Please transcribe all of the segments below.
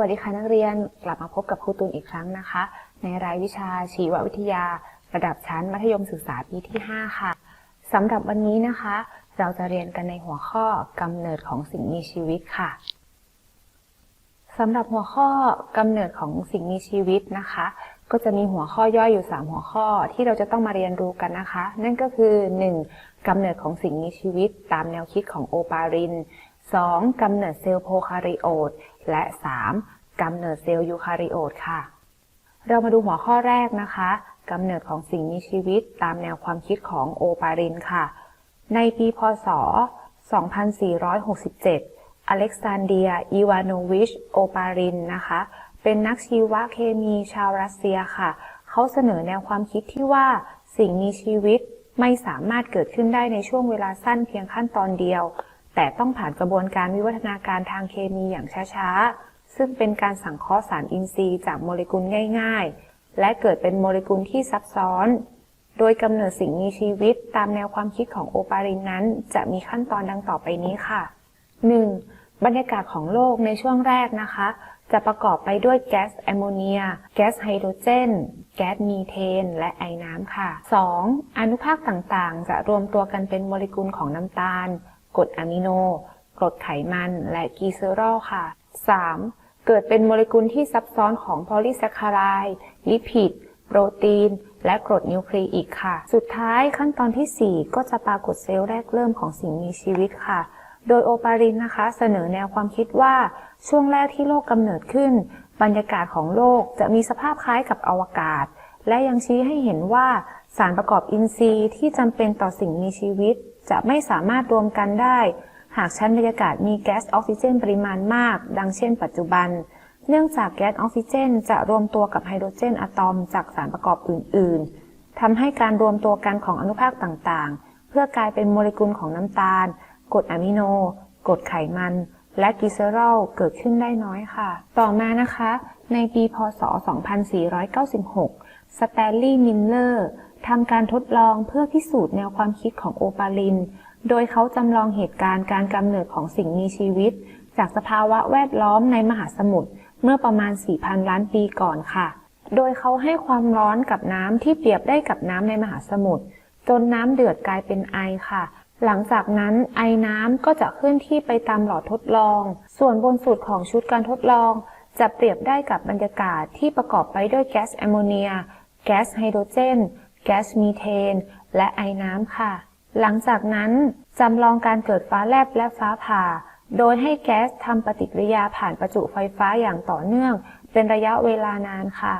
วัสดีค่ะนักเรียนกลับมาพบกับครูตูนอีกครั้งนะคะ ในรายวิชาชีววิทยา ระดับชั้นมัธยมศึกษาปีที่ 5 ค่ะสำหรับวันนี้นะคะ เราจะเรียนกันในหัวข้อกำเนิดของสิ่งมีชีวิตค่ะสำหรับหัวข้อกำเนิดของสิ่งมีชีวิตนะคะ ก็จะมีหัวข้อย่อยอยู่ 3 หัวข้อที่เราจะต้องมาเรียนรู้กันนะคะ นั่นก็คือ 1. กำเนิดของสิ่งมีชีวิตตามแนวคิดของโอปาริน 2. กำเนิดเซลล์โพคาริโอต และ 3. กำเนิดเซลล์ยูคาริโอตค่ะ เรามาดูหัวข้อแรกนะคะกำเนิดของสิ่งมีชีวิตตามแนวความคิดของโอปารินค่ะ ในปีพศ 2467 อเล็กซานเดีย อีวานโนวิช โอปารินนะคะ เป็นนักชีวเคมีชาวรัสเซียค่ะ เขาเสนอแนวความคิดที่ว่าสิ่งมีชีวิตไม่สามารถเกิดขึ้นได้ในช่วงเวลาสั้นเพียงขั้นตอนเดียว แต่ต้องผ่านกระบวนการวิวัฒนาการทางเคมีอย่างช้าๆ ซึ่งเป็นการสังเคราะห์สารอินทรีย์จากโมเลกุลง่าย ๆ และเกิดเป็นโมเลกุลที่ซับซ้อน โดยกำเนิดสิ่งมีชีวิตตามแนวความคิดของโอปารินนั้น จะมีขั้นตอนดังต่อไปนี้ค่ะ 1. บรรยากาศของโลกในช่วงแรกนะคะ จะประกอบไปด้วยแก๊สแอมโมเนีย แก๊สไฮโดรเจน แก๊สมีเทน และไอน้ำค่ะ 2. อนุภาคต่างๆ จะรวมตัวกันเป็นโมเลกุลของน้ำตาล กรดอะมิโน กรดไขมัน และกีเซอรอลค่ะ 3. เกิดเป็นโมเลกุลที่ซับซ้อนของโพลีแซคคารายลิพิด โปรตีน และกรดนิวคลีอิกค่ะ สุดท้ายขั้นตอนที่ 4 ก็จะปรากฏเซลล์แรกเริ่มของสิ่งมีชีวิตค่ะ โดยโอปารินนะคะ เสนอแนวความคิดว่าช่วงแรกที่โลกกำเนิดขึ้น บรรยากาศของโลกจะมีสภาพคล้ายกับอวกาศ และยังชี้ให้เห็นว่าสารประกอบอินทรีย์ที่จำเป็นต่อสิ่งมีชีวิต จะไม่สามารถรวมกันได้ หากชั้นบรรยากาศมีแก๊สออกซิเจนปริมาณมาก ดังเช่น ปัจจุบัน เนื่องจากแก๊สออกซิเจน จะรวมตัวกับไฮโดรเจนอะตอมจากสารประกอบอื่น ๆทำให้การรวมตัวกันของอนุภาคต่างๆ เพื่อกลายเป็นโมเลกุลของน้ำตาลกรดอะมิโนกรดไขมัน และกลีเซอรอลเกิดขึ้นได้น้อยค่ะ ต่อมานะคะ ในปีพศ 2496 สแตนลีย์มิลเลอร์ทำการทดลองเพื่อพิสูจน์แนวความคิดของโอปาลิน โดยเขาจำลองเหตุการณ์การกำเนิดของสิ่งมีชีวิต จากสภาวะแวดล้อมในมหาสมุทรเมื่อประมาณ 4,000 ล้านปีก่อนค่ะ โดยเขาให้ความร้อนกับน้ำที่เปรียบได้กับน้ำในมหาสมุทรจนน้ำเดือดกลายเป็นไอค่ะ หลังจากนั้นไอน้ำก็จะเคลื่อนที่ไปตามหลอดทดลอง ส่วนบนสุดของชุดการทดลอง จะเปรียบได้กับบรรยากาศที่ประกอบไปด้วยแก๊สแอมโมเนีย แก๊สไฮโดรเจน แก๊สมีเทน และไอน้ำค่ะ หลังจากนั้นจำลองการเกิดฟ้าแลบและฟ้าผ่า โดยให้แก๊สทำปฏิกิริยาผ่านประจุไฟฟ้าอย่างต่อเนื่อง เป็นระยะเวลานานค่ะ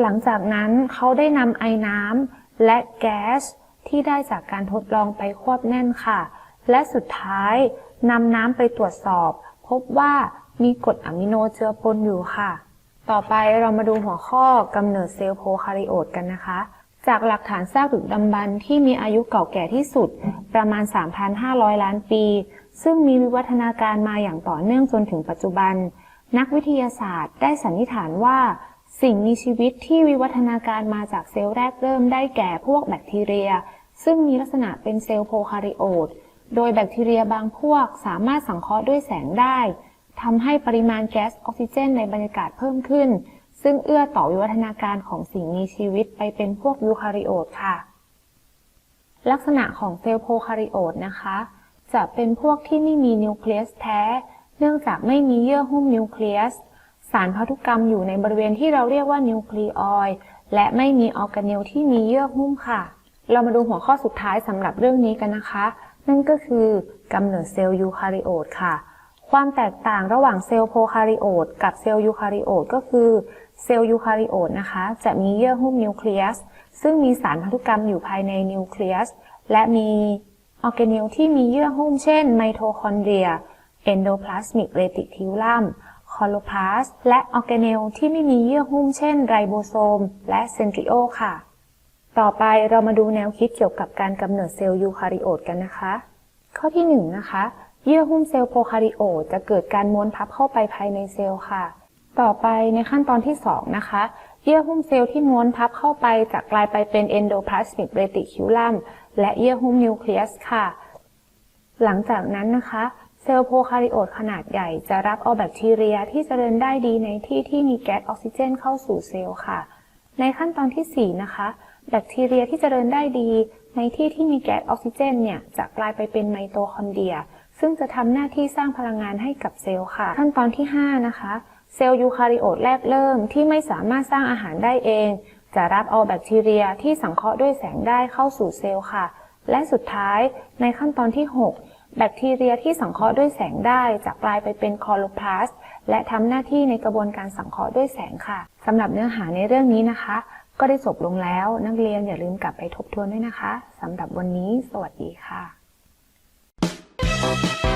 หลังจากนั้นเขาได้นำไอน้ำและแก๊ส ที่ได้จากการทดลองไปควบแน่นค่ะ และสุดท้ายนำน้ำไปตรวจสอบ พบว่ามีกรดอะมิโนเจือปนอยู่ค่ะ ต่อไปเรามาดูหัวข้อกำเนิดเซลล์โพคาริโอตกันนะคะ จากหลักฐานซากดึกดำบรรพ์ที่มีอายุเก่าแก่ที่สุดประมาณ 3,500 ล้านปี ซึ่งมีวิวัฒนาการมาอย่างต่อเนื่องจนถึงปัจจุบัน นักวิทยาศาสตร์ได้สันนิษฐานว่า สิ่งมีชีวิตที่วิวัฒนาการมาจากเซลล์แรกเริ่มได้แก่พวกแบคทีเรีย ซึ่งมีลักษณะเป็นเซลล์โพคาริโอต โดยแบคทีเรียบางพวกสามารถสังเคราะห์ด้วยแสงได้ทำให้ปริมาณแก๊สออกซิเจนในบรรยากาศเพิ่มขึ้น ซึ่งเอื้อต่อวิวัฒนาการของสิ่งมีชีวิตไปเป็นพวกยูคาริโอตค่ะ ลักษณะของเซลล์โพคาริโอตนะคะ จะเป็นพวกที่ไม่มีนิวเคลียสแท้ เนื่องจากไม่มีเยื่อหุ้มนิวเคลียส สารพันธุกรรมอยู่ในบริเวณที่เราเรียกว่านิวคลีออยด์และไม่มีออร์แกเนลที่มีเยื่อหุ้มค่ะ เรามาดูหัวข้อสุดท้ายสำหรับเรื่องนี้กันนะคะ นั่นก็คือกำเนิดเซลล์ยูคาริโอตค่ะ ความแตกต่างระหว่างเซลล์โพคาริโอตกับเซลล์ยูคาริโอตก็คือเซลล์ยูคาริโอตนะคะ จะมีเยื่อหุ้มนิวเคลียสซึ่งมีสารพันธุกรรมอยู่ภายในนิวเคลียสและมีออร์แกเนลที่มีเยื่อหุ้มเช่นไมโทคอนเดรียเอนโดพลาสมิกเรติคิวลัม อโลพลาสและออร์แกเนลที่ไม่มีเยื่อหุ้มเช่นไรโบโซม และเซนทริโอค่ะ ต่อไปเรามาดูแนวคิดเกี่ยวกับการกำเนิดเซลล์ยูคาริโอตกันนะคะ ข้อที่1นนะคะ เยื่อหุ้มเซลล์โพคาริโอตจะเกิดการม้วนพับเข้าไปภายในเซลล์ค่ะ ต่อไปในขั้นตอนที่ 2 นะคะเยื่อหุ้มเซลล์ที่ม้วนพับเข้าไปจะกลายไปเป็นเอนโดพลาสมิกเรติคิวลัมและเยื่อหุ้มนิวเคลียสค่ะ หลังจากนั้นนะคะ เซลล์โพคาริโอตขนาดใหญ่จะรับเอาแบคทีเรียที่เจริญได้ดีในที่ที่มีแก๊สออกซิเจนเข้าสู่เซลล์ค่ะ ในขั้นตอนที่ 4 นะคะ แบคทีเรียที่เจริญได้ดี ในที่ที่มีแก๊สออกซิเจนเนี่ยจะกลายไปเป็นไมโตคอนเดรีย ซึ่งจะทำหน้าที่สร้างพลังงานให้กับเซลล์ค่ะ ขั้นตอนที่ 5 นะคะ เซลล์ยูคาริโอตแรกเริ่มที่ไม่สามารถสร้างอาหารได้เอง จะรับเอาแบคทีเรียที่สังเคราะห์ด้วยแสงได้เข้าสู่เซลล์ค่ะ และสุดท้ายในขั้นตอนที่ 6 แบคทีเรียที่สังเคราะห์ด้วยแสงได้จะกลายไปเป็นคลอโรพลาสต์และทำหน้าที่ในกระบวนการสังเคราะห์ด้วยแสงค่ะสำหรับเนื้อหาในเรื่องนี้นะคะ ก็ได้จบลงแล้วนักเรียนอย่าลืมกลับไปทบทวนด้วยนะคะสำหรับวันนี้ สวัสดีค่ะ「